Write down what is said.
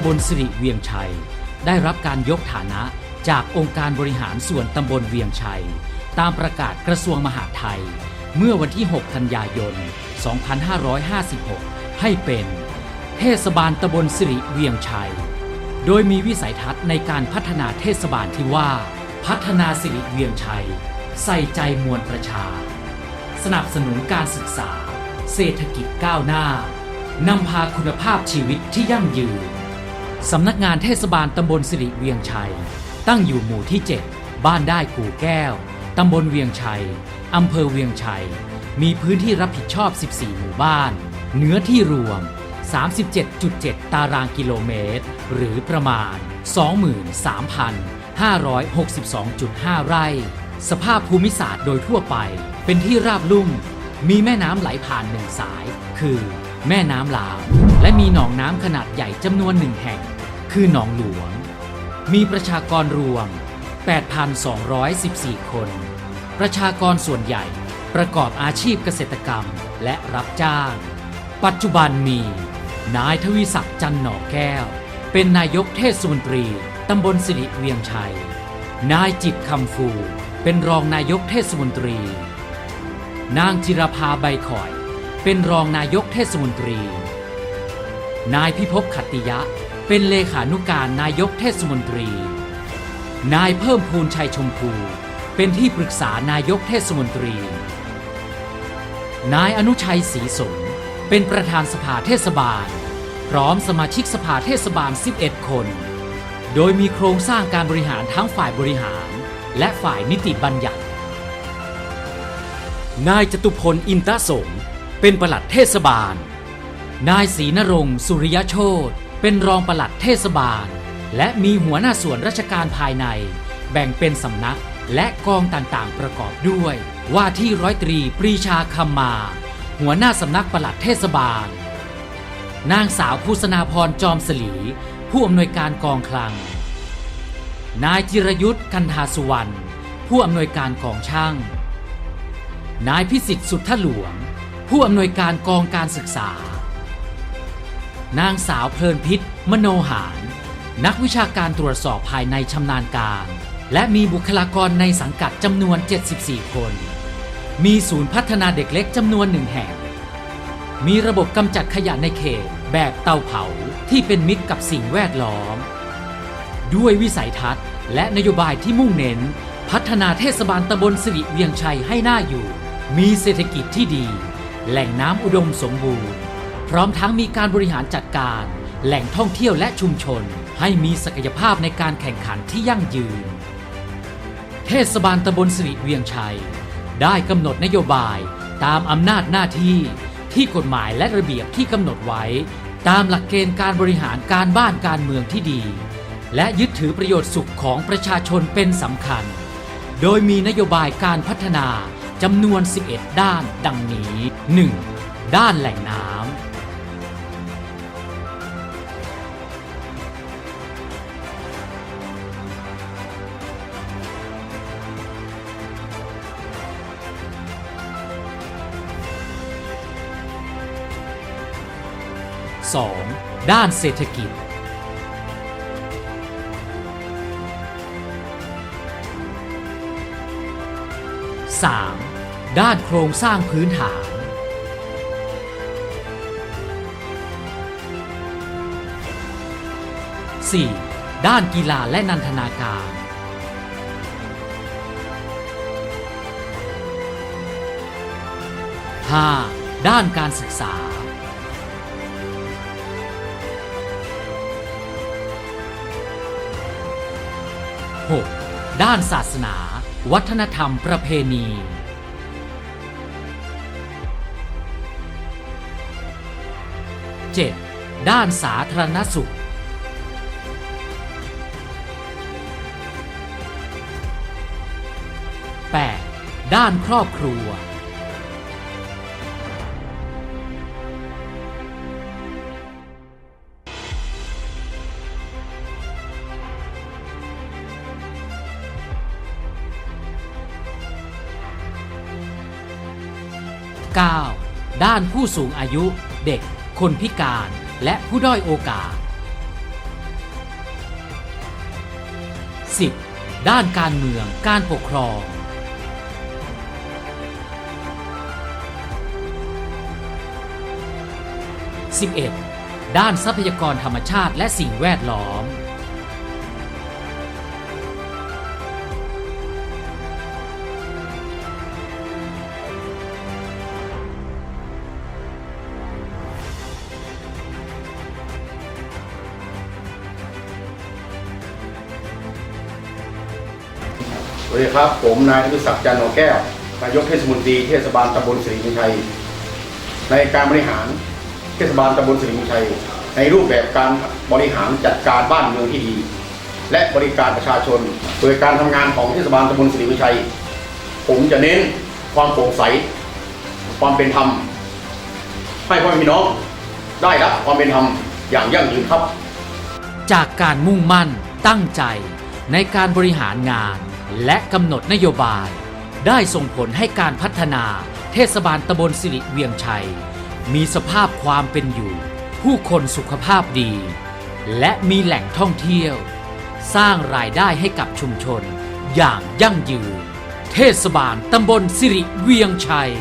ำบลสิริเวียงชัย ได้รับการยกฐานะจากองค์การบริหารส่วนตำบลเวียงชัย ตามประกาศกระทรวงมหาดไทย เมื่อวันที่ 6 กันยายน 2556 ให้เป็น เทศบาลตำบลสิริเวียงชัย โดยมีวิสัยทัศน์ในการพัฒนาเทศบาลที่ว่า พัฒนาสิริเวียงชัย ใส่ใจมวลประชา สนับสนุนการศึกษา เศรษฐกิจก้าวหน้านำพาคุณภาพชีวิตที่ยั่งยืน สำนักงานเทศบาลตำบลสิริเวียงชัย ตั้งอยู่หมู่ที่ 7 บ้านได้กู่แก้ว ตำบลเวียงชัย อำเภอเวียงชัย มีพื้นที่รับผิดชอบ 14 หมู่บ้าน เนื้อที่รวม 37.7 ตารางกิโลเมตร หรือประมาณ 23,562.5 ไร่ สภาพภูมิศาสตร์โดยทั่วไป เป็นที่ราบลุ่ม มีแม่น้ำไหลผ่านหนึ่งสาย คือ แม่น้ำลาว และมีหนองน้ำขนาดใหญ่จำนวนหนึ่งแห่ง คือหนองหลวง มีประชากรรวม 8,214 คน ประชากรส่วนใหญ่ประกอบอาชีพเกษตรกรรมและรับจ้าง ปัจจุบันมี นายทวีศักดิ์จันหน่อแก้ว เป็นนายกเทศมนตรีตำบลสิริเวียงชัย นายจิตคำฟู เป็นรองนายกเทศมนตรี นางจิรภาใบข่อย เป็นรองนายกเทศมนตรี นายพิภพขัตติยะ เป็นเลขานุการนายกเทศมนตรี นายเพิ่มพูนชัยชมพู เป็นที่ปรึกษานายกเทศมนตรี นายอนุชัยศรีสมเป็นประธานสภาเทศบาล พร้อมสมาชิกสภาเทศบาล 11 คน โดยมีโครงสร้างการบริหารทั้งฝ่ายบริหาร และฝ่ายนิติบัญญัติ นายจตุพลอินตสงเป็นประหลัดเทศบาล นายศรีนรงค์สุริยโชตเป็นรองปลัดเทศบาล และมีหัวหน้าส่วนราชการภายใน แบ่งเป็นสำนักและกองต่างๆ ประกอบด้วย ว่าที่ร้อยตรีปรีชาคำมา หัวหน้าสำนักปลัดเทศบาล นางสาวภูสนาพรจอมสลี ผู้อำนวยการกองคลัง นายจิรยุทธ์กันทาสุวรรณผู้อำนวยการกองช่าง นายพิสิทธิ์สุทธหลวง ผู้อำนวยการกองการศึกษา นางสาวเพลินพิษ มโนหาร นักวิชาการตรวจสอบภายในชำนาญการ และมีบุคลากรในสังกัดจำนวน 74 คน มีศูนย์พัฒนาเด็กเล็กจำนวนหนึ่งแห่ง มีระบบกำจัดขยะในเขตแบบเตาเผาที่เป็นมิตรกับสิ่งแวดล้อม ด้วยวิสัยทัศน์ และนโยบายที่มุ่งเน้น พัฒนาเทศบาลตำบลสิริเวียงชัยให้น่าอยู่ มีเศรษฐกิจที่ดี แหล่งน้ำอุดมสมบูรณ์ พร้อมทั้งมีการบริหารจัดการ แหล่งท่องเที่ยวและชุมชน ให้มีศักยภาพในการแข่งขันที่ยั่งยืน เทศบาลตำบลสิริเวียงชัย ได้กำหนดนโยบายตามอำนาจหน้าที่ที่กฎหมายและระเบียบที่กำหนดไว้ ตามหลักเกณฑ์การบริหารการบ้านการเมืองที่ดี และยึดถือประโยชน์สุขของประชาชนเป็นสำคัญ โดยมีนโยบายการพัฒนาจำนวน 11 ด้านดังนี้ 1. ด้านแหล่งน้ำ 2. ด้านเศรษฐกิจ 3. ด้านโครงสร้างพื้นฐาน 4. ด้านกีฬาและนันทนาการ 5. ด้านการศึกษา 6. ด้านศาสนา วัฒนธรรมประเพณี 7. ด้านสาธารณสุข 8. ด้านครอบครัว 9 ด้านผู้สูงอายุ เด็ก คนพิการ และผู้ด้อยโอกาส 10. ด้านการเมืองการปกครอง 11. ด้านทรัพยากรธรรมชาติและสิ่งแวดล้อม สวัสดีครับ ผมนายอภิศักดิ์จันทร์โอแก้ว นายกเทศมนตรีเทศบาลตำบลสิริมุชัย ในการบริหารเทศบาลตำบลสิริมุชัย ในรูปแบบการบริหารจัดการบ้านเมืองที่ดี และบริการประชาชน โดยการทำงานของเทศบาลตำบลสิริมุชัย ผมจะเน้นความโปร่งใส ความเป็นธรรม ให้พ่อแม่พี่น้องได้รับความเป็นธรรมอย่างยั่งยืนครับ จากการมุ่งมั่นตั้งใจในการบริหารงาน และกำหนดนโยบาย ได้ส่งผลให้การพัฒนาเทศบาลตำบลสิริเวียงชัย มีสภาพความเป็นอยู่ ผู้คนสุขภาพดี และมีแหล่งท่องเที่ยว สร้างรายได้ให้กับชุมชนอย่างยั่งยืน เทศบาลตำบลสิริเวียงชัย